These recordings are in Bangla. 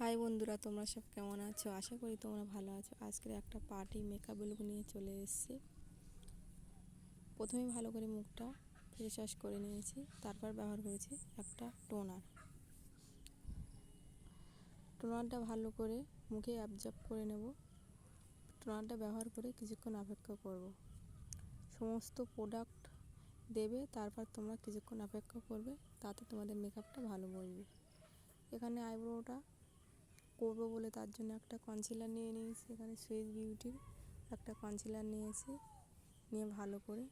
হাই বন্ধুরা, তোমরা সব কেমন আছো? আশা করি তোমরা ভালো আছো। আজকের একটা পার্টি মেকআপ লুক নিয়ে চলে এসেছি। প্রথমে ভালো করে মুখটা ফেস ওয়াশ করে নিয়েছি, তারপর ব্যবহার করেছি একটা টোনার টোনারটা ভালো করে মুখে অ্যাবজর্ব করে নেব। টোনারটা ব্যবহার করে কিছুক্ষণ অপেক্ষা করব। সমস্ত প্রোডাক্ট দেবে, তারপর তোমরা কিছুক্ষণ অপেক্ষা করবে, তাতে তোমাদের মেকআপটা ভালো বলবে এখানে আইব্রোটা করব বলে তার জন্য একটা কনসিলার নিয়ে নিয়েছি। এখানে সুইস বিউটির একটা কনসিলার নিয়েছি। নিয়ে ভালো করে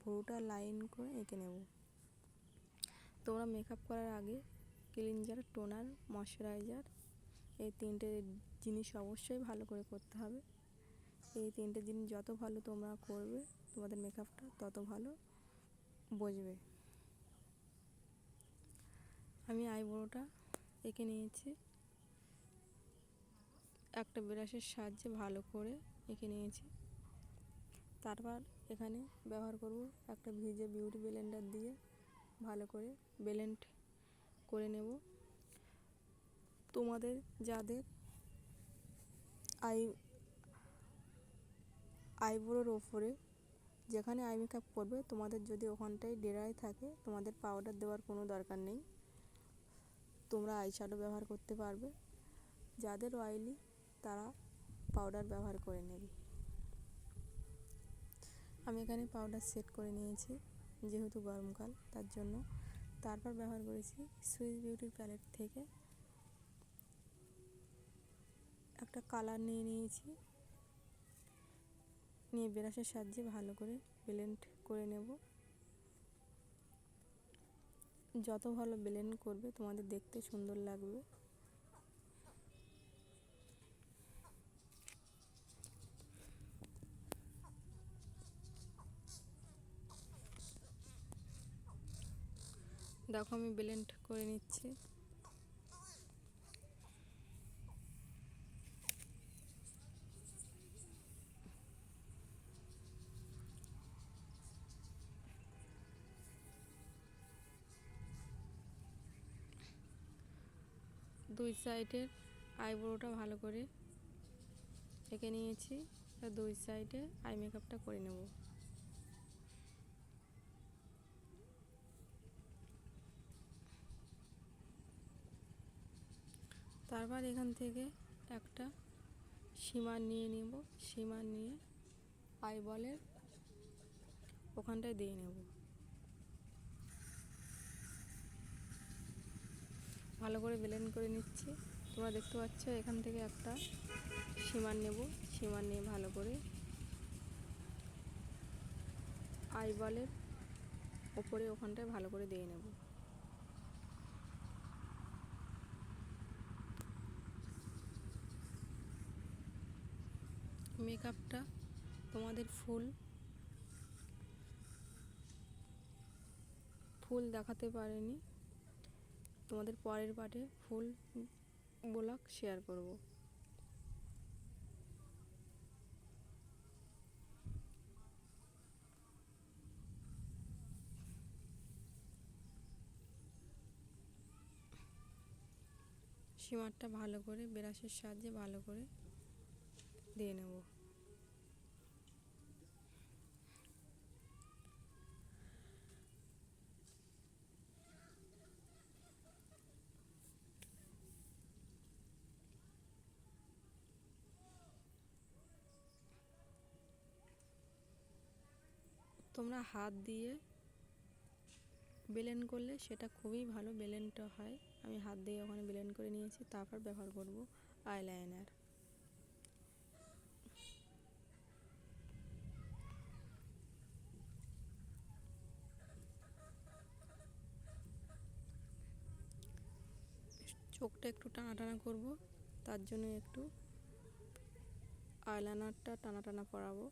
ভুরুটা লাইন করে এঁকে নেব। তোমরা মেকআপ করার আগে ক্লিনজার টোনার ময়শ্চারাইজার এই তিনটে জিনিস অবশ্যই ভালো করে করতে হবে। এই তিনটে জিনিস যত ভালো তোমরা করবে, তোমাদের মেকআপটা তত ভালো বসবে। আমি আইব্রোটা এঁকে নিয়েছি। একটা ব্রাশের সাহায্যে ভালো করে এঁকে নিয়েছি। তারপর এখানে ব্যবহার করব একটা ভিজে বিউটি ব্লেন্ডার দিয়ে ভালো করে ব্লেন্ড করে নেব। তোমাদের যাদের আই, আইব্রোর ওপরে যেখানে আই মেকআপ করবে, তোমাদের যদি ওখানটায় ডেরাই থাকে, তোমাদের পাউডার দেওয়ার কোনো দরকার নেই। তোমরা আই শ্যাডো ব্যবহার করতে পারবে। যাদের অয়েলি তারা পাউডার ব্যবহার করে নেবে। আমি এখানে পাউডার সেট করে নিয়েছি, যেহেতু গরমকাল, তার জন্য। তারপর ব্যবহার করেছি সুইস বিউটির প্যালেট থেকে একটা কালার নিয়ে নিয়েছি। নিয়ে ব্রাশের সাহায্যে ভালো করে ব্লেন্ড করে নেব। যত ভালো ব্লেন্ড করবে, তোমাদের দেখতে সুন্দর লাগবে। দেখো আমি ব্লেন্ড করে নিচ্ছি। দুই সাইডের আইব্রোটা ভালো করে এঁকে নিয়েছি দুই সাইডে আই মেকআপটা করে নেব। তারপর এখান থেকে একটা সীমা নিয়ে নেব। সীমা নিয়ে আইবলের ওখানটায় দিয়ে নেব। ভালো করে ব্লেন্ড করে নিচ্ছি। তোমরা দেখতে পাচ্ছ এখান থেকে একটা সীমার নেব। সীমার নিয়ে ভালো করে আই বলের ওপরে ওখানটায় ভালো করে দিয়ে নেব। মেকআপটা, তোমাদের ফুল। ফুল দেখাতে পারেনি। তোমাদের পরের পার্টে ফুল ব্লগ শেয়ার করব। সীমারটা ভালো করে, ব্রাশের সাহায্যে ভালো করে দিয়ে নেব। তোমরা হাত দিয়ে বেলেন করলে সেটা খুবই ভালো, বেলেনটা হয়। আমি হাত দিয়ে ওখানে বেলেন করে নিয়েছি, তারপর ব্যবহার করব আইলাইনার। চোখটা একটু টানা টানা করব তার জন্য একটু আইলাইনারটা টানা টানা পরাবো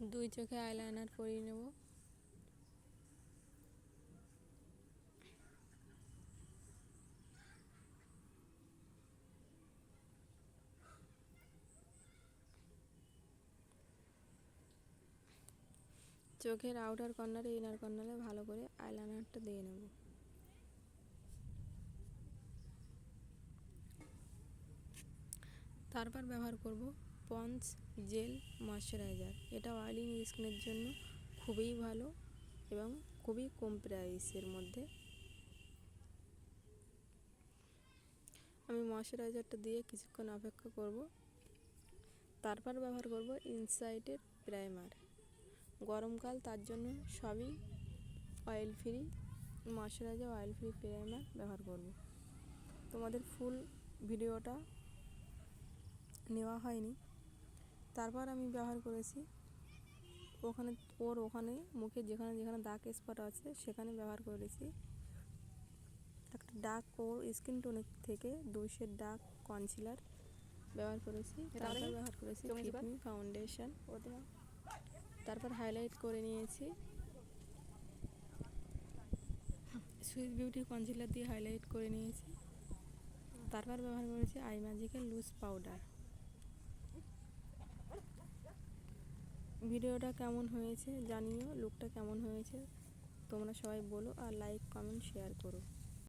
দুই চোখে আইলাইনার পরিয়ে নেব। চোখের আউটার কর্নারে, ইনার কর্নারে ভালো করে আইলাইনারটা দিয়ে নেব। তারপর ব্যবহার করব পন্স, জেল, ময়শ্চারাইজার। এটা অয়েলিং স্কিনের জন্য খুবই ভালো এবং খুবই কম প্রাইসের মধ্যে। আমি ময়শ্চারাইজারটা দিয়ে কিছুক্ষণ অপেক্ষা করব। তারপর ব্যবহার করব ইনসাইটের প্রাইমার। গরমকাল তার জন্য সবই oil free moisturiser oil free primer ব্যবহার করব। তোমাদের ফুল ভিডিওটা নেওয়া হয়নি। তারপর আমি ব্যবহার করেছি। ওখানে ওর ওখানে মুখে যেখানে যেখানে দাগ স্পট আছে সেখানে ব্যবহার করেছি। একটা ডার্ক ওর স্কিন টোনের থেকে দুইশো ডার্ক কনসিলার ব্যবহার করেছি। তারপর ব্যবহার করেছি ফিটমি ফাউন্ডেশন তারপর হাইলাইট করে নিয়েছি। সুইস বিউটি কনসিলার দিয়ে হাইলাইট করে নিয়েছি। তারপর ব্যবহার করেছি আই ম্যাজিকের লুজ পাউডার ভিডিওটা কেমন হয়েছে জানিও লুকটা কেমন হয়েছে, তোমরা সবাই বলো আর লাইক কমেন্ট শেয়ার করো।